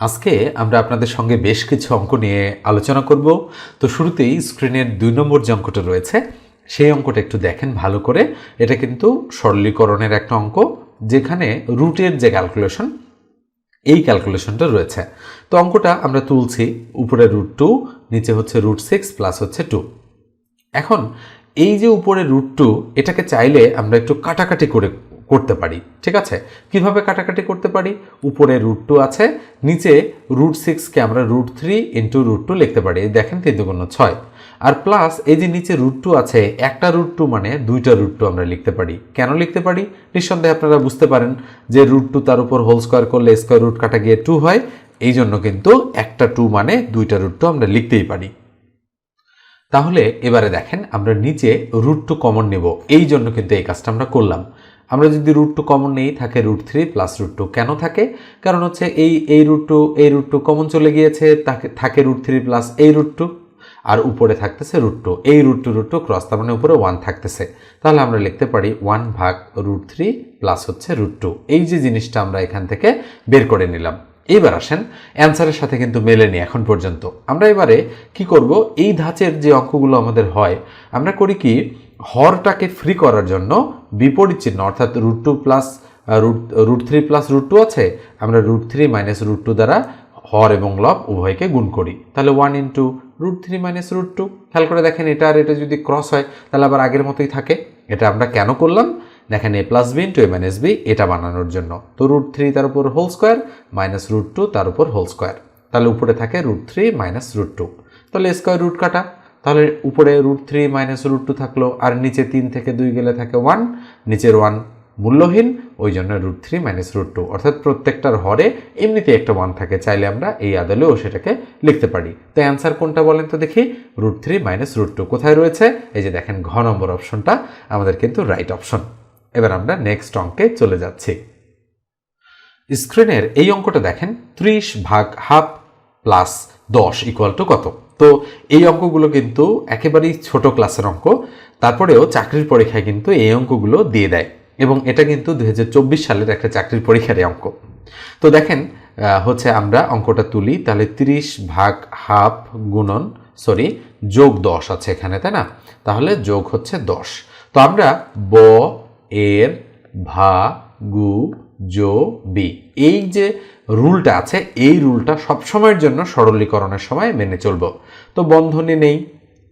আজকে আমরা আপনাদের সঙ্গে বেশ কিছু অঙ্ক নিয়ে আলোচনা করব। তো শুরুতেই স্ক্রিনের দুই নম্বর যে অঙ্কটা রয়েছে, সেই অঙ্কটা একটু দেখেন ভালো করে। এটা কিন্তু সরলীকরণের একটা অঙ্ক, যেখানে রুটের যে ক্যালকুলেশন এই ক্যালকুলেশনটা রয়েছে। তো অঙ্কটা আমরা তুলছি উপরে রুট টু নিচে হচ্ছে রুট সিক্স প্লাস হচ্ছে টু এখন এই যে উপরে রুট টু এটাকে চাইলে আমরা একটু কাটাকাটি করে করতে পারি, ঠিক আছে? কীভাবে কাটাকাটি করতে পারি? উপরে রুট টু আছে, নিচে রুট সিক্সকে আমরা root three into root two লিখতে পারি। দেখেন তিন ছয়। আর প্লাস এই যে নিচে রুট টু আছে, একটা রুট টু মানে দুইটা রুট টু আমরা লিখতে পারি। কেন লিখতে পারি? নিঃসন্দেহে আপনারা বুঝতে পারেন যে রুট টু তার উপর হোল স্কোয়ার করলে স্কোয়ার রুট কাটা গিয়ে টু হয়, এই জন্য কিন্তু একটা টু মানে দুইটা রুট টু আমরা লিখতেই পারি। তাহলে এবারে দেখেন আমরা নিচে রুট টু কমন নেব। এই জন্য কিন্তু এই কাজটা আমরা করলাম। আমরা যদি রুট টু কমন নেই, থাকে root three plus root two কেন থাকে? কারণ হচ্ছে এই এই রুট টু এই রুট টু কমন চলে গিয়েছে, তাকে, থাকে রুট থ্রি প্লাস এই রুট টু আর উপরে থাকতেছে রুট টু এই root two root two cross তার মানে উপরে ওয়ান থাকতেছে। তাহলে আমরা লিখতে পারি ওয়ান ভাগ রুট থ্রি প্লাস হচ্ছে রুট টু এই যে জিনিসটা আমরা এখান থেকে বের করে নিলাম। এইবার আসেন অ্যান্সারের সাথে কিন্তু মেলেনি এখন পর্যন্ত। আমরা এবারে কি করব? এই ধাঁচের যে অঙ্কগুলো আমাদের হয়, আমরা করি কি হরটাকে ফ্রি করার জন্য বিপরীত চিহ্ন, অর্থাৎ root two plus root root three plus root two আছে, আমরা root three minus root two দ্বারা হর এবং লব উভয়কে গুণ করি। তাহলে one into root three minus root two খেয়াল করে দেখেন এটা আর এটা যদি ক্রস হয়, তাহলে আবার আগের মতোই থাকে। এটা আমরা কেন করলাম? দেখেন A plus B into A minus B এটা বানানোর জন্য। তো রুট থ্রি তার উপর whole square minus root two তার উপর হোল স্কোয়ার তাহলে উপরে থাকে root three minus root two তাহলে স্কোয়ার রুট কাটা। তাহলে উপরে root three minus root two থাকল, আর নিচে তিন থেকে দুই গেলে থাকে ওয়ান নিচের ওয়ান মূল্যহীন, ওই জন্য root three minus root two অর্থাৎ প্রত্যেকটার হরে এমনিতে একটা ওয়ান থাকে, চাইলে আমরা এই আদলেও সেটাকে লিখতে পারি। তো অ্যান্সার কোনটা বলেন তো দেখি? Root three minus root two কোথায় রয়েছে? এই যে দেখেন, ঘ নম্বর অপশনটা আমাদের কিন্তু রাইট অপশন এবার আমরা নেক্সট অঙ্কে চলে যাচ্ছি। স্ক্রিনের এই অঙ্কটা দেখেন, ত্রিশ ভাগ হাফ প্লাস দশ ইকুয়াল টু কত? তো এই অঙ্কগুলো কিন্তু একেবারেই ছোট ক্লাসের অঙ্ক। তারপরেও চাকরির পরীক্ষায় কিন্তু এই অঙ্কগুলো দিয়ে দেয় এবং এটা কিন্তু দু হাজার চব্বিশ সালের একটা চাকরির পরীক্ষার এই অঙ্ক। তো দেখেন হচ্ছে আমরা অঙ্কটা তুলি, তাহলে তিরিশ ভাগ হাফ গুণন সরি যোগ দশ আছে এখানে, তাই না? তাহলে যোগ হচ্ছে দশ। তো আমরা ব এর ভা গু জো বি, এই যে রুলটা আছে, এই রুলটা সবসময়ের জন্য সরলীকরণের সময় মেনে চলব। তো বন্ধনী নেই,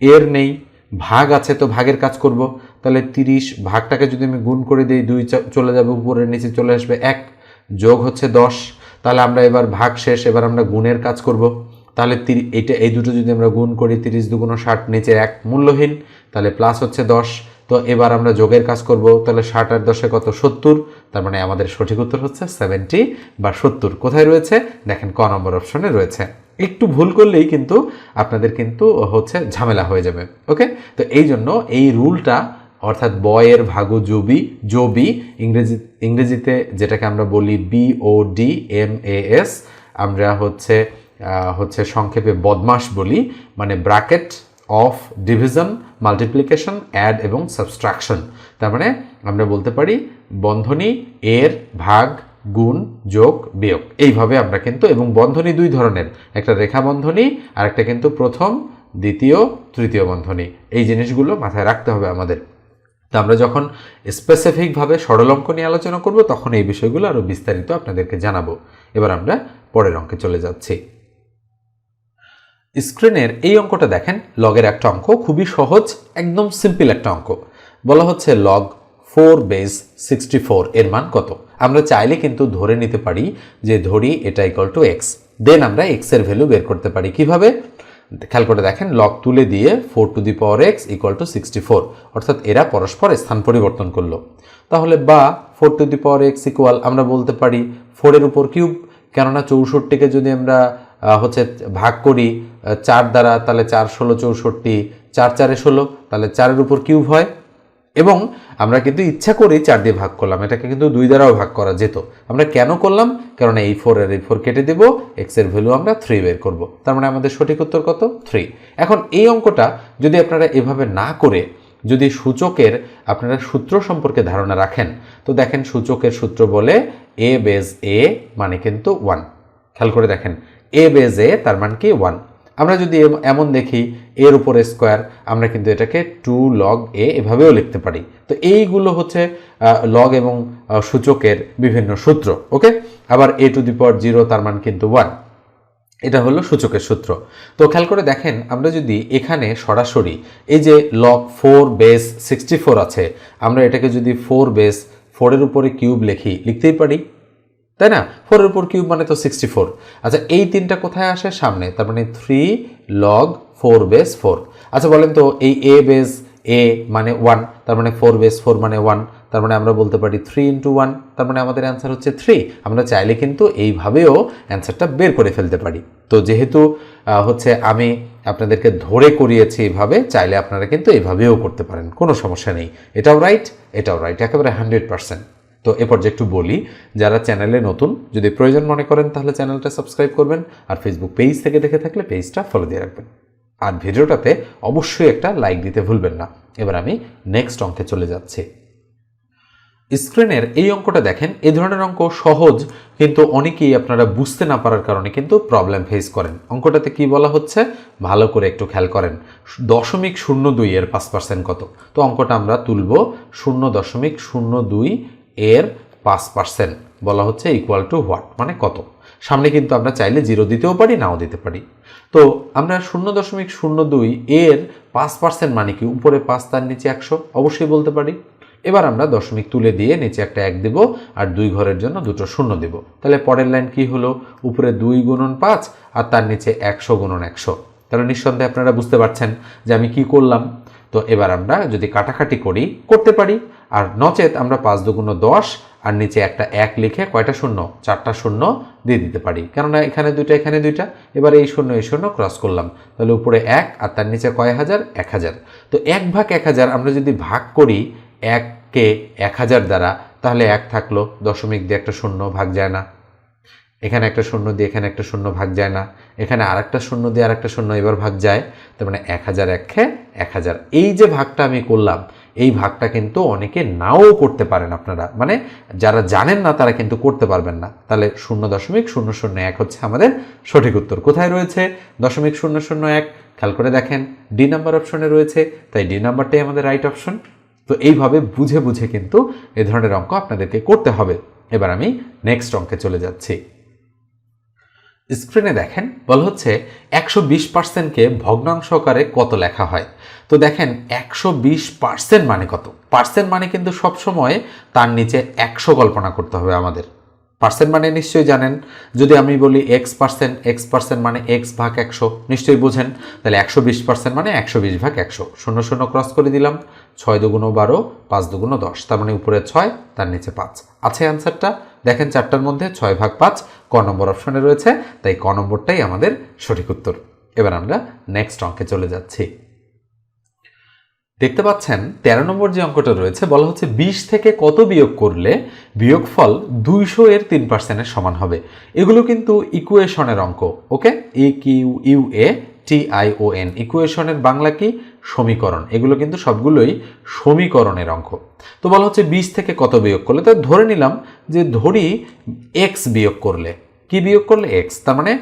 এর নেই, ভাগ আছে তো ভাগের কাজ করব। তাহলে তিরিশ, ভাগটাকে যদি আমি গুণ করে দিই, দুই চলে যাবে উপরের নিচে চলে আসবে এক, যোগ হচ্ছে দশ। তাহলে আমরা এবার ভাগ শেষ, এবার আমরা গুণের কাজ করব। তাহলে এটা এই দুটো যদি আমরা গুণ করি, তিরিশ দুগুণ ষাট, নিচে এক, মূল্যহীন। তাহলে প্লাস হচ্ছে দশ। তো এবার আমরা যোগের কাজ করব। তাহলে ষাট আর দশে কত? সত্তর। তার মানে আমাদের সঠিক উত্তর হচ্ছে সেভেন্টি বা সত্তর। কোথায় রয়েছে? দেখেন ক নম্বর অপশনে রয়েছে। একটু ভুল করলেই কিন্তু আপনাদের কিন্তু হচ্ছে ঝামেলা হয়ে যাবে। ওকে? তো এই জন্য এই রুলটা, অর্থাৎ বয়ের ভাগু জবি জবি ইংরেজি, ইংরেজিতে যেটাকে আমরা বলি B O D M A S আমরা হচ্ছে হচ্ছে সংক্ষেপে বদমাস বলি মানে bracket of division multiplication add এবং সাবস্ট্রাকশন তার মানে আমরা বলতে পারি বন্ধনী, এর ভাগ, গুণ, যোগ, বিয়োগ। এইভাবে আমরা কিন্তু, এবং বন্ধনী দুই ধরনের। একটা রেখা বন্ধনী আর একটা কিন্তু প্রথম, দ্বিতীয়, তৃতীয় বন্ধনী। এই জিনিসগুলো মাথায় রাখতে হবে আমাদের। তো আমরা যখন স্পেসিফিকভাবে সরল অঙ্ক নিয়ে আলোচনা করব, তখন এই বিষয়গুলো আরও বিস্তারিত আপনাদেরকে জানাব। এবার আমরা পরের অঙ্কে চলে যাচ্ছি। স্ক্রিনের এই অঙ্কটা দেখেন, লগের একটা অঙ্ক, খুবই সহজ, একদম সিম্পল একটা অঙ্ক। বলা হচ্ছে log four base sixty four এর মান কত? আমরা চাইলে কিন্তু ধরে নিতে পারি যে ধরি এটা ইকাল টু এক্স দেন আমরা এক্সের ভ্যালু বের করতে পারি কীভাবে? খেয়াল করে দেখেন লগ তুলে দিয়ে four to the power x equal to sixty four অর্থাৎ এরা পরস্পর স্থান পরিবর্তন করল। তাহলে বা four to the power x equal আমরা বলতে পারি ফোরের উপর কিউব কেননা চৌষট্টিকে যদি আমরা হচ্ছে ভাগ করি চার দ্বারা তাহলে চার ষোলো চৌষট্টি, চার চারে ষোলো, তাহলে চারের উপর কিউব হয়। এবং আমরা কিন্তু ইচ্ছা করেই চার দিয়ে ভাগ করলাম, এটাকে কিন্তু দুই দ্বারাও ভাগ করা যেত। আমরা কেন করলাম? কারণ এই ফোর এর, এই ফোর কেটে দেবো এক্সের ভ্যালু আমরা থ্রি বের করব। তার মানে আমাদের সঠিক উত্তর কত? থ্রি এখন এই অঙ্কটা যদি আপনারা এভাবে না করে, যদি সূচকের আপনারা সূত্র সম্পর্কে ধারণা রাখেন, তো দেখেন সূচকের সূত্র বলে এ বেজ এ মানে কিন্তু ওয়ান খেয়াল করে দেখেন এ বেজ এ তার মান কি ওয়ান আমরা যদি এমন দেখি, এর উপরে স্কোয়ার, আমরা কিন্তু এটাকে টু লগ এ এভাবেও লিখতে পারি। তো এইগুলো হচ্ছে লগ এবং সূচকের বিভিন্ন সূত্র ওকে আবার এ টু দি পাওয়ার জিরো তার মান কিন্তু ওয়ান এটা হলো সূচকের সূত্র। তো খেয়াল করে দেখেন, আমরা যদি এখানে সরাসরি, এই যে log four base sixty four আছে, আমরা এটাকে যদি ফোর বেস ফোরের উপরে কিউব লিখি, লিখতেই পারি তাই না? ফোরের উপর কিউব মানে তো সিক্সটি ফোর আচ্ছা এই তিনটা কোথায় আসে? সামনে। তার মানে three log four base four আচ্ছা বলেন তো, এই এ বেস এ মানে ওয়ান তার মানে ফোর বেস ফোর মানে ওয়ান তার মানে আমরা বলতে পারি থ্রি ইন্টু ওয়ান তার মানে আমাদের অ্যান্সার হচ্ছে থ্রি আমরা চাইলে কিন্তু এইভাবেও অ্যান্সারটা বের করে ফেলতে পারি। তো যেহেতু হচ্ছে আমি আপনাদেরকে ধরে করিয়েছি এইভাবে, চাইলে আপনারা কিন্তু এইভাবেও করতে পারেন। কোনো সমস্যা নেই। এটাও রাইট এটাও রাইট একেবারে হান্ড্রেড পার্সেন্ট তো এ পর্যায়ে একটু বলি, যারা চ্যানেলে নতুন, যদি প্রয়োজন মনে করেন তাহলে চ্যানেলটা সাবস্ক্রাইব করবেন আর ফেসবুক পেজ থেকে দেখে থাকলে পেজটা ফলো দিয়ে রাখবেন। আর ভিডিওটাতে অবশ্যই একটা লাইক দিতে ভুলবেন না। এবার আমি নেক্সট অঙ্কে চলে যাচ্ছি। স্ক্রিনের এই অঙ্কটা দেখেন এই ধরনের অঙ্ক সহজ, কিন্তু অনেকেই আপনারা বুঝতে না পারার কারণে কিন্তু প্রবলেম ফেস করেন। অঙ্কটাতে কি বলা হচ্ছে? ভালো করে একটু খেয়াল করেন। দশমিক শূন্য দুই এর পাঁচ পার্সেন্ট কত? তো অঙ্কটা আমরা তুলব শূন্য দশমিক শূন্য দুই এর পাঁচ পার্সেন্ট বলা হচ্ছে ইকুয়াল টু হোয়াট মানে কত? সামনে কিন্তু আমরা চাইলে জিরো দিতেও পারি, নাও দিতে পারি। তো আমরা শূন্য দশমিক শূন্য দুই এর পাঁচ পার্সেন্ট মানে কি? উপরে পাঁচ, তার নিচে একশো, অবশ্যই বলতে পারি। এবার আমরা দশমিক তুলে দিয়ে নিচে একটা এক দেব আর দুই ঘরের জন্য দুটো শূন্য দেব। তাহলে পরের লাইন কি হলো? উপরে দুই গুণন পাঁচ আর তার নিচে একশো গুণন একশো। তাহলে নিঃসন্দেহে আপনারা বুঝতে পারছেন যে আমি কি করলাম। তো এবার আমরা যদি কাটাকাটি করি, করতে পারি। আর নচেত আমরা পাঁচ দুগুণ দশ আর নিচে একটা এক লিখে কয়টা শূন্য? চারটা শূন্য দিয়ে দিতে পারি। কেননা এখানে দুইটা এখানে দুইটা। এবার এই শূন্য এই শূন্য ক্রস করলাম। তাহলে উপরে এক আর তার নিচে কয় হাজার? এক হাজার। তো এক ভাগ এক হাজার আমরা যদি ভাগ করি এককে এক হাজার দ্বারা, তাহলে এক থাকল দশমিক দিয়ে একটা শূন্য ভাগ যায় না। এখানে একটা শূন্য দিয়ে এখানে একটা শূন্য ভাগ যায় না। এখানে আরেকটা শূন্য দিয়ে আরেকটা শূন্য এবার ভাগ যায়। তার মানে এক হাজার একে এক হাজার। এই যে ভাগটা আমি করলাম এই ভাগটা কিন্তু অনেকে নাও করতে পারেন আপনারা। মানে যারা জানেন না, তারা কিন্তু করতে পারবেন না। তাহলে শূন্য দশমিক শূন্য শূন্য এক হচ্ছে আমাদের সঠিক উত্তর। কোথায় রয়েছে দশমিক শূন্য শূন্য এক? খেয়াল করে দেখেন, ডি নাম্বার অপশনে রয়েছে, তাই ডি নাম্বারটাই আমাদের রাইট অপশন তো এইভাবে বুঝে বুঝে কিন্তু এ ধরনের অঙ্ক আপনাদেরকে করতে হবে। এবার আমি নেক্সট অঙ্কে চলে যাচ্ছি। স্ক্রিনে দেখেন, বল হচ্ছে একশো বিশ পার্সেন্টকে ভগ্নাংশ আকারে কত লেখা হয়। তো দেখেন, একশো বিশ পার্সেন্ট মানে কত? পার্সেন্ট মানে কিন্তু সবসময় তার নিচে একশো কল্পনা করতে হবে আমাদের। পার্সেন্ট মানে নিশ্চয়ই জানেন। যদি আমি বলি এক্স পার্সেন্ট এক্স পার্সেন্ট মানে এক্স ভাগ একশো, নিশ্চয়ই বোঝেন। তাহলে একশো বিশ পার্সেন্ট মানে একশো বিশ ভাগ একশো। শূন্য শূন্য ক্রস করে দিলাম, ছয় দুগুণ বারো, পাঁচ দুগুণ দশ। তার মানে উপরে ছয়, তার নিচে পাঁচ। আছে অ্যান্সারটা দেখেন চারটার মধ্যে ছয় ভাগ পাঁচ, ক নম্বর অপশনে রয়েছে, তাই ক নম্বরটাই আমাদের সঠিক উত্তর। এবার আমরা নেক্সট অঙ্কে চলে যাচ্ছি। দেখতে পাচ্ছেন, তেরো নম্বর যে অঙ্কটা রয়েছে, বলা হচ্ছে বিশ থেকে কত বিয়োগ করলে বিয়োগফল দুইশো এর তিন পার্সেন্টের সমান হবে। এগুলো কিন্তু ইকুয়েশনের অঙ্ক okay E Q U A T I O N ইকুয়েশনের বাংলা কি? সমীকরণ। এগুলো কিন্তু সবগুলোই সমীকরণের অঙ্ক। তো বলা হচ্ছে বিশ থেকে কত বিয়োগ করলে? তো ধরে নিলাম যে ধরি এক্স বিয়োগ করলে। কি বিয়োগ করলে? এক্স তার মানে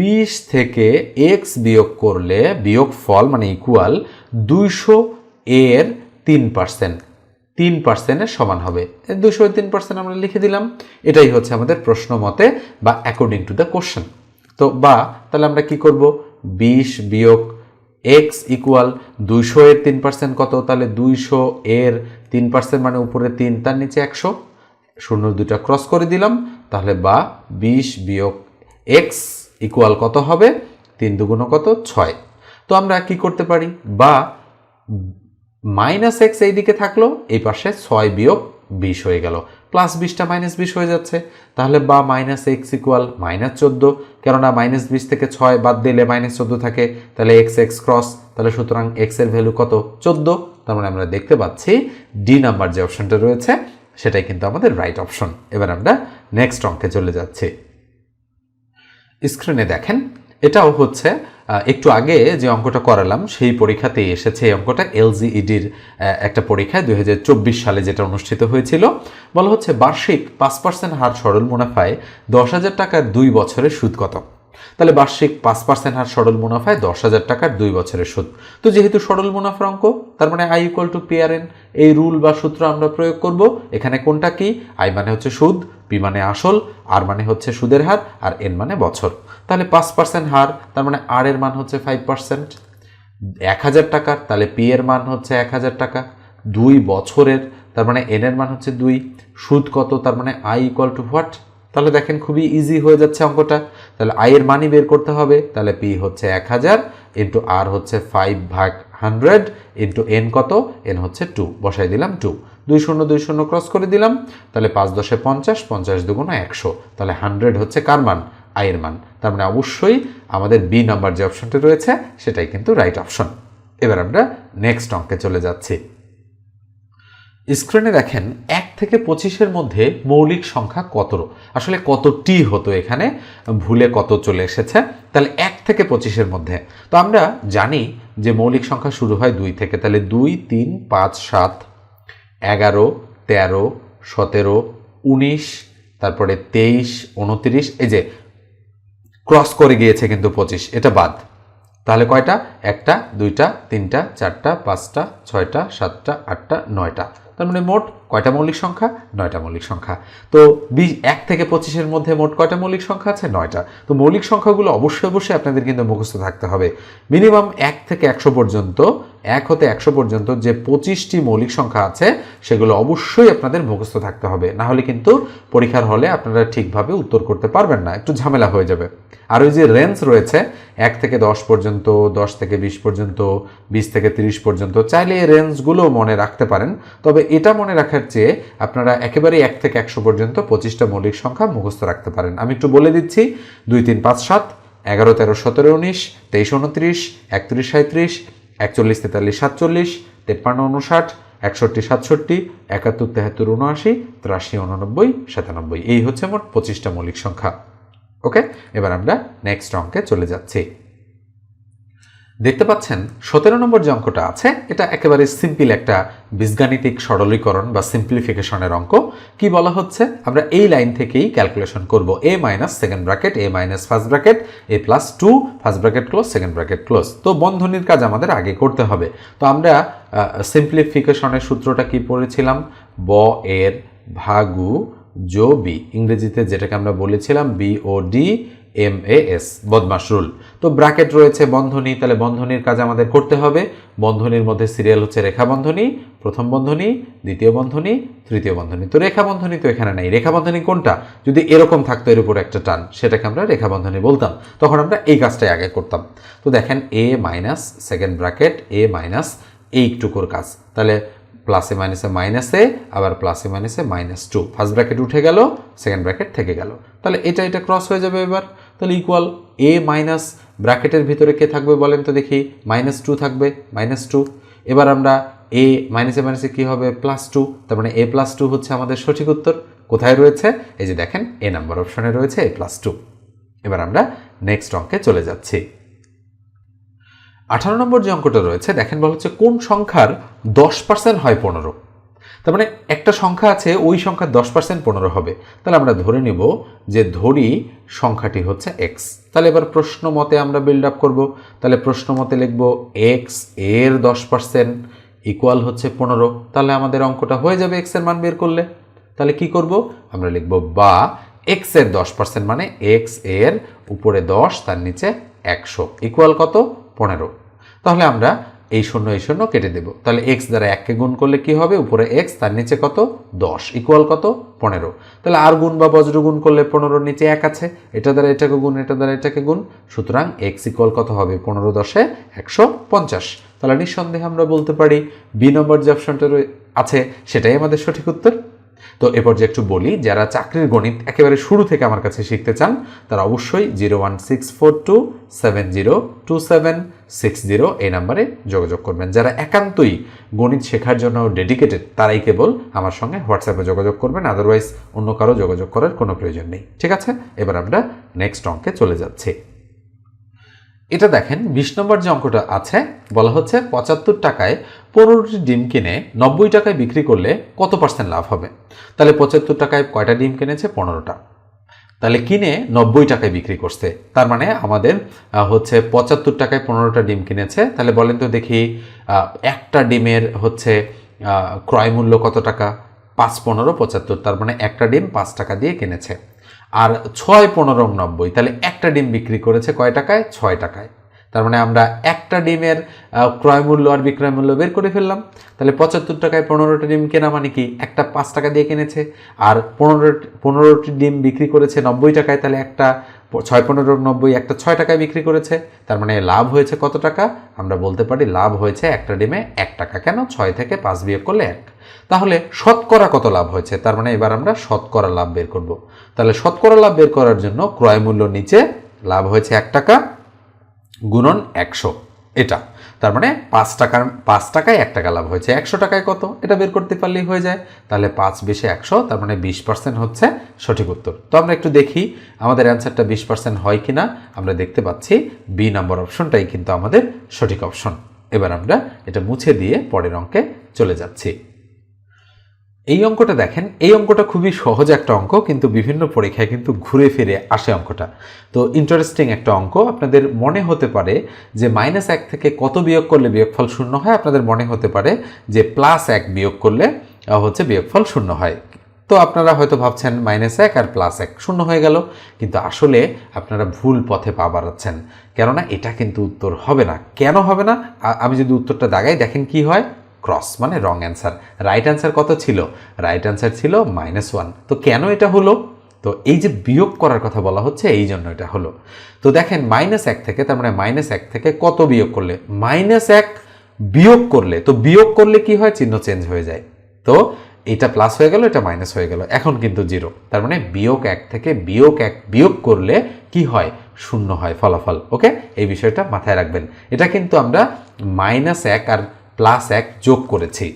বিশ থেকে এক্স বিয়োগ করলে বিয়োগ ফল মানে ইকুয়াল দুইশো এর তিন পার্সেন্ট তিন পার্সেন্টের সমান হবে। দুশো তিন পার্সেন্ট আমরা লিখে দিলাম। এটাই হচ্ছে আমাদের প্রশ্ন মতে বা অ্যাকর্ডিং টু দ্য কোশ্চেন তো বা, তাহলে আমরা কি করব? বিশ বিয়োগ এক্স ইকুয়াল দুইশো এর তিন পার্সেন্ট কত? তাহলে দুইশো এর তিন পার্সেন্ট মানে উপরে তিন, তার নিচে একশো। শূন্য দুটা ক্রস করে দিলাম। তাহলে বা বিশ বিয়োগ এক্স ইকুয়াল কত হবে? তিন দুগুণ কত? ছয়। তো আমরা কি করতে পারি? বা মাইনাস এক্স এইদিকে থাকল, এই পাশে ছয় বিয়োগ বিশ হয়ে গেল। প্লাস বিশটা মাইনাস বিশ হয়ে যাচ্ছে। তাহলে বা মাইনাস এক্স ইকুয়াল মাইনাস চোদ্দ, কেননা মাইনাস বিশ থেকে ছয় বাদ দিলে মাইনাস চোদ্দ থাকে, তাহলে এক্স এক্স ক্রস, তাহলে সুতরাং এক্সের ভ্যালু কত? চোদ্দ। তার মানে আমরা দেখতে পাচ্ছি ডি নাম্বার যে অপশনটা রয়েছে, সেটাই কিন্তু আমাদের রাইট অপশন এবার আমরা নেক্সট অঙ্কে চলে যাচ্ছি। স্ক্রিনে দেখেন, এটাও হচ্ছে একটু আগে যে অঙ্কটা করালাম, সেই পরীক্ষাতেই এসেছে এই অঙ্কটা। এলজিইডির একটা পরীক্ষায় দুই হাজার চব্বিশ সালে যেটা অনুষ্ঠিত হয়েছিল। বলা হচ্ছে বার্ষিক পাঁচ পার্সেন্ট হার সরল মুনাফায় দশ হাজার টাকার দুই বছরের সুদ কত? তাহলে বার্ষিক পাঁচ পার্সেন্ট হার সরল মুনাফায় দশ হাজার টাকার দুই বছরের সুদ। তো যেহেতু সরল মুনাফার অঙ্ক, তার মানে I equal to P R N এই রুল বা সূত্র আমরা প্রয়োগ করব। এখানে কোনটা কি? আই মানে হচ্ছে সুদ পি মানে আসল আর মানে হচ্ছে সুদের হার, আর এন মানে বছর। তাহলে পাঁচ পার্সেন্ট হার, তার মানে আর এর মান হচ্ছে ফাইভ পার্সেন্ট এক হাজার টাকার, তাহলে পি এর মান হচ্ছে এক হাজার টাকা। দুই বছরের, তার মানে এন এর মান হচ্ছে দুই। সুদ কত, তার মানে আই ইকুয়াল টু হোয়াট তাহলে দেখেন খুবই ইজি হয়ে যাচ্ছে অঙ্কটা। তাহলে আই এর মানই বের করতে হবে, তাহলে পি হচ্ছে এক হাজার ইন্টু আর হচ্ছে ফাইভ ভাগ হান্ড্রেড ইন্টু এন কত? এন হচ্ছে টু বসাই দিলাম টু দুই শূন্য দুই শূন্য ক্রস করে দিলাম, তাহলে পাঁচ দশে পঞ্চাশ পঞ্চাশ দুগুণ একশো। তাহলে হান্ড্রেড হচ্ছে কার মান? আয়ের মান। তার মানে অবশ্যই আমাদের বি নাম্বার যে অপশনটি রয়েছে, সেটাই কিন্তু রাইট অপশন এবার আমরা নেক্সট অঙ্কে চলে যাচ্ছি। স্ক্রিনে দেখেন, এক থেকে পঁচিশের মধ্যে মৌলিক সংখ্যা কত আসলে কতটি হতো এখানে? ভুলে কত চলে এসেছে। তাহলে এক থেকে পঁচিশের মধ্যে। তো আমরা জানি যে মৌলিক সংখ্যা শুরু হয় দুই থেকে। তাহলে দুই, তিন, পাঁচ, সাত, এগারো, তেরো, সতেরো, উনিশ, তারপরে তেইশ, উনত্রিশ। এই যে ক্রস করে গিয়েছে কিন্তু পঁচিশ, এটা বাদ। তাহলে কয়টা? একটা, দুইটা, তিনটা, চারটা, পাঁচটা, ছয়টা, সাতটা, আটটা, নয়টা। তার মানে মোট কয়টা মৌলিক সংখ্যা? নয়টা মৌলিক সংখ্যা। তো বি এক থেকে পঁচিশের মধ্যে মোট কয়টা মৌলিক সংখ্যা আছে? নয়টা। তো মৌলিক সংখ্যাগুলো অবশ্যই অবশ্যই আপনাদের কিন্তু মুখস্থ থাকতে হবে। মিনিমাম এক থেকে একশো পর্যন্ত, এক হতে একশো পর্যন্ত যে পঁচিশটি মৌলিক সংখ্যা আছে, সেগুলো অবশ্যই আপনাদের মুখস্থ থাকতে হবে। না হলে কিন্তু পরীক্ষার হলে আপনারা ঠিকভাবে উত্তর করতে পারবেন না। একটু ঝামেলা হয়ে যাবে। আর ওই যে রেঞ্জ রয়েছে, এক থেকে দশ পর্যন্ত, দশ থেকে বিশ পর্যন্ত, বিশ থেকে তিরিশ পর্যন্ত, চাইলে এই রেঞ্জগুলো মনে রাখতে পারেন। তবে এটা মনে রাখার চেয়ে আপনারা একেবারেই এক থেকে একশো পর্যন্ত পঁচিশটা মৌলিক সংখ্যা মুখস্থ রাখতে পারেন। আমি একটু বলে দিচ্ছি, দুই তিন পাঁচ সাত, এগারো, তেরো, সতেরো, উনিশ, তেইশ, উনত্রিশ, একত্রিশ সাঁত্রিশ একচল্লিশ, তেতাল্লিশ, সাতচল্লিশ, তেপ্পান্ন, উনষাট, একষট্টি, সাতষট্টি, একাত্তর, তেহাত্তর, উনআশি, তিরাশি, উননব্বই, সাতানব্বই। এই হচ্ছে মোট পঁচিশটা মৌলিক সংখ্যা। ওকে, এবার আমরা নেক্সট অঙ্কে চলে যাচ্ছি। দেখতে পাচ্ছেন, সতেরো নম্বর যে অঙ্কটা আছে, এটা একেবারে সিম্পল একটা বীজগাণিতিক সরলীকরণ বা সিম্পলিফিকেশনের অঙ্ক। কি বলা হচ্ছে? আমরা এই লাইন থেকেই ক্যালকুলেশন করব। A minus second bracket A minus first bracket A plus two first bracket close second bracket close তো বন্ধনীর কাজ আমাদের আগে করতে হবে। তো আমরা সিম্পলিফিকেশনের সূত্রটা কি পড়েছিলাম? ব এর ভাগু জো বি ইংরেজিতে যেটাকে আমরা বলেছিলাম B O D M A S BODMAS rule তো ব্র্যাকেট রয়েছে বন্ধনী, তাহলে বন্ধনীর কাজ আমাদের করতে হবে। বন্ধনীর মধ্যে সিরিয়াল হচ্ছে রেখা বন্ধনী, প্রথম বন্ধনী, দ্বিতীয় বন্ধনী, তৃতীয় বন্ধনী। তো রেখা বন্ধনী তো এখানে নাই। রেখা বন্ধনী কোনটা? যদি এরকম থাকতো এর উপর একটা টান, সেটাকে আমরা রেখা বন্ধনী বলতাম। তখন আমরা এই কাজটাই আগে করতাম। তো দেখেন A minus second bracket A minus এইটুকুর কাজ। তাহলে প্লাসে মাইনাসে মাইনাসে আবার প্লাসে মাইনাসে মাইনাস টু ফার্স্ট ব্র্যাকেট উঠে গেল সেকেন্ড ব্র্যাকেট থেকে গেল। তাহলে এটা এটা ক্রস হয়ে যাবে এবার। তাহলে ইকুয়াল এ মাইনাস ব্র্যাকেটের ভিতরে কে থাকবে বলেন তো দেখি মাইনাস টু থাকবে মাইনাস টু এবার আমরা এ মাইনাসে মাইনাসে কী হবে? প্লাস টু তার মানে এ প্লাস টু হচ্ছে আমাদের সঠিক উত্তর। কোথায় রয়েছে? এই যে দেখেন এ নাম্বার অপশনে রয়েছে এ প্লাস টু এবার আমরা নেক্সট অঙ্কে চলে যাচ্ছি। আঠারো নম্বর যে অঙ্কটা রয়েছে, দেখেন বলা হচ্ছে কোন সংখ্যার দশ পার্সেন্ট হয় পনেরো। তার মানে একটা সংখ্যা আছে, ওই সংখ্যার দশ পার্সেন্ট পনেরো হবে। তাহলে আমরা ধরে নিব যে ধরি সংখ্যাটি হচ্ছে এক্স তাহলে এবার প্রশ্ন মতে আমরা বিল্ড আপ করব। তাহলে প্রশ্ন মতে লিখব এক্সের দশ পার্সেন্ট ইকুয়াল হচ্ছে পনেরো। তাহলে আমাদের অঙ্কটা হয়ে যাবে এক্সের মান বের করলে। তাহলে কি করব? আমরা লিখব বা এক্সের দশ পার্সেন্ট মানে এক্সের উপরে দশ, তার নিচে একশো। ইকুয়াল কত? পনেরো। তাহলে আমরা এই শূন্য এই শূন্য কেটে দেব। তাহলে এক্স দ্বারা এককে গুণ করলে কি হবে? উপরে এক্স তার নিচে কত? দশ। ইকুয়াল কত? পনেরো। তাহলে আর গুণ বা বজ্র গুণ করলে পনেরোর নিচে এক আছে। এটা দ্বারা এটাকে গুণ, এটা দ্বারা এটাকে গুণ। সুতরাং এক্স ইকুয়াল কত হবে? পনেরো দশে একশো পঞ্চাশ। তাহলে নিঃসন্দেহে আমরা বলতে পারি বি নম্বর যে অপশনটা আছে, সেটাই আমাদের সঠিক উত্তর। তো এরপর যে একটু বলি, যারা চাকরির গণিত একেবারে শুরু থেকে আমার কাছে শিখতে চান, তারা অবশ্যই zero one six four two seven zero two seven six zero এই নাম্বারে যোগাযোগ করবেন। যারা একান্তই গণিত শেখার জন্য ডেডিকেটেড তারাই কেবল আমার সঙ্গে হোয়াটসঅ্যাপে যোগাযোগ করবেন আদারওয়াইজ অন্য কারও যোগাযোগ করার কোনো প্রয়োজন নেই। ঠিক আছে? এবার আমরা নেক্সট অঙ্কে চলে যাচ্ছি। এটা দেখেন, বিশ নম্বর যে অঙ্কটা আছে, বলা হচ্ছে পঁচাত্তর টাকায় পনেরোটি ডিম কিনে নব্বই টাকায় বিক্রি করলে কত পার্সেন্ট লাভ হবে? তাহলে পঁচাত্তর টাকায় কয়টা ডিম কিনেছে? পনেরোটা। তাহলে কিনে নব্বই টাকায় বিক্রি করছে। তার মানে আমাদের হচ্ছে পঁচাত্তর টাকায় পনেরোটা ডিম কিনেছে। তাহলে বলেন তো দেখি একটা ডিমের হচ্ছে ক্রয় মূল্য কত টাকা? পাঁচ পনেরো পঁচাত্তর। তার মানে একটা ডিম পাঁচ টাকা দিয়ে কিনেছে। আর ছয় পনেরো নব্বই, তাহলে একটা ডিম বিক্রি করেছে কয় টাকায়? ছয় টাকায়। তার মানে আমরা একটা ডিমের ক্রয় মূল্য আর বিক্রয় মূল্য বের করে ফেললাম। তাহলে পঁচাত্তর টাকায় পনেরোটা ডিম কেনা মানে কি? একটা পাঁচ টাকা দিয়ে কিনেছে। আর পনেরো, পনেরোটি ডিম বিক্রি করেছে নব্বই টাকায়, তাহলে একটা ছয় পনেরো নব্বই, একটা ছয় টাকায় বিক্রি করেছে। তার মানে লাভ হয়েছে কত টাকা? আমরা বলতে পারি লাভ হয়েছে একটা ডিমে এক টাকা। কেন? ছয় থেকে পাঁচ বিয়োগ করলে এক। তাহলে শতকরা কত লাভ হয়েছে? তার মানে এবার আমরা শতকরা লাভ বের করব। তাহলে শতকরা লাভ বের করার জন্য ক্রয় মূল্য নিচে লাভ হয়েছে এক টাকা গুণন একশো। এটা। তার মানে পাঁচ টাকার, পাঁচ টাকায় এক টাকা লাভ হয়েছে। একশো টাকায় কত? এটা বের করতে পারলেই হয়ে যায়। তাহলে পাঁচ বিশে একশো, তার মানে বিশ পার্সেন্ট হচ্ছে সঠিক উত্তর। তো আমরা একটু দেখি আমাদের অ্যান্সারটা বিশ পার্সেন্ট হয় কি না আমরা দেখতে পাচ্ছি বি নম্বর অপশনটাই কিন্তু আমাদের সঠিক অপশন। এবার আমরা এটা মুছে দিয়ে পরের অঙ্কে চলে যাচ্ছি। এই অঙ্কটা দেখেন, এই অঙ্কটা খুবই সহজ একটা অঙ্ক, কিন্তু বিভিন্ন পরীক্ষায় কিন্তু ঘুরে ফিরে আসে অঙ্কটা। তো ইন্টারেস্টিং একটা অঙ্ক, আপনাদের মনে হতে পারে যে মাইনাস এক থেকে কত বিয়োগ করলে বিয়োগফল শূন্য হয়? আপনাদের মনে হতে পারে যে প্লাস এক বিয়োগ করলে হচ্ছে বিয়োগফল শূন্য হয়। তো আপনারা হয়তো ভাবছেন মাইনাস এক আর প্লাস এক শূন্য হয়ে গেল, কিন্তু আসলে আপনারা ভুল পথে পা বাড়াচ্ছেন। কেননা এটা কিন্তু উত্তর হবে না। কেন হবে না? আমি যদি উত্তরটা দাগাই, দেখেন কি হয়? ক্রস মানে রং অ্যান্সার রাইট অ্যান্সার কত ছিল? রাইট অ্যান্সার ছিল মাইনাস ওয়ান তো কেন এটা হলো? তো এই যে বিয়োগ করার কথা বলা হচ্ছে, এই জন্য এটা হলো। তো দেখেন মাইনাস এক থেকে, তার মানে মাইনাস এক থেকে কত বিয়োগ করলে? মাইনাস এক বিয়োগ করলে। তো বিয়োগ করলে কি হয়? চিহ্ন চেঞ্জ হয়ে যায়। তো এটা প্লাস হয়ে গেল, এটা মাইনাস হয়ে গেল। এখন কিন্তু জিরো তার মানে বিয়োগ এক থেকে বিয়োগ এক বিয়োগ করলে কি হয়? শূন্য হয়, ফলাফল। ওকে এই বিষয়টা মাথায় রাখবেন। এটা কিন্তু আমরা মাইনাস এক আর প্লাস এক যোগ করেছি।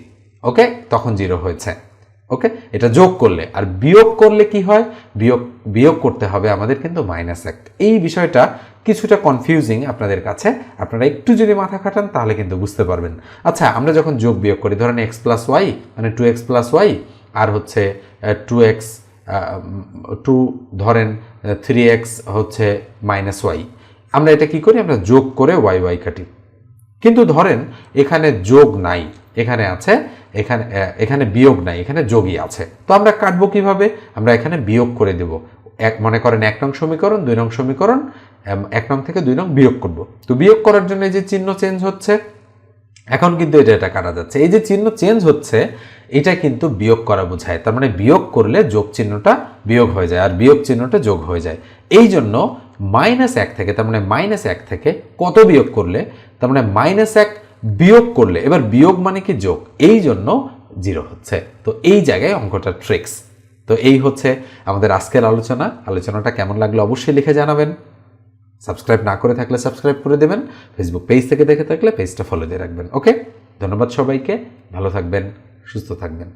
ওকে তখন জিরো হয়েছে। ওকে এটা যোগ করলে। আর বিয়োগ করলে কি হয়? বিয়োগ বিয়োগ করতে হবে আমাদের কিন্তু মাইনাস এক। এই বিষয়টা কিছুটা কনফিউজিং আপনাদের কাছে। আপনারা একটু যদি মাথা খাটান, তাহলে কিন্তু বুঝতে পারবেন। আচ্ছা আমরা যখন যোগ বিয়োগ করি, ধরেন এক্স প্লাস ওয়াই মানে টু এক্স প্লাস ওয়াই আর হচ্ছে টু এক্স টু ধরেন থ্রি এক্স হচ্ছে মাইনাস ওয়াই আমরা এটা কি করি? আমরা যোগ করে ওয়াই ওয়াই কাটি। কিন্তু ধরেন, এখানে যোগ নাই, এখানে আছে, এখানে এখানে বিয়োগ নাই, এখানে যোগই আছে। তো আমরা কাটবো কীভাবে? আমরা এখানে বিয়োগ করে দেব। এক, মনে করেন এক নং সমীকরণ, দুই নং সমীকরণ এক নং থেকে দুই নং বিয়োগ করব। তো বিয়োগ করার জন্য যে চিহ্ন চেঞ্জ হচ্ছে, এখন কিন্তু এটা এটা কাটা যাচ্ছে। এই যে চিহ্ন চেঞ্জ হচ্ছে, এটা কিন্তু বিয়োগ করা বোঝায়। তার মানে বিয়োগ করলে যোগ চিহ্নটা বিয়োগ হয়ে যায়, আর বিয়োগ চিহ্নটা যোগ হয়ে যায়। এই জন্য মাইনাস এক থেকে, তার মানে মাইনাস এক থেকে কত বিয়োগ করলে তার মানে মাইনাস এক বিয়োগ করলে, এবার বিয়োগ মানে কি যোগ? এই জন্য জিরো হচ্ছে। তো এই জায়গায় অঙ্কটা ট্রিক্স তো এই হচ্ছে আমাদের আজকের আলোচনা। আলোচনাটা কেমন লাগল অবশ্যই লিখে জানাবেন। সাবস্ক্রাইব না করে থাকলে সাবস্ক্রাইব করে দেবেন। ফেসবুক পেজ থেকে দেখে থাকলে পেজটা ফলো দিয়ে রাখবেন। ওকে ধন্যবাদ সবাইকে। ভালো থাকবেন, সুস্থ থাকবেন।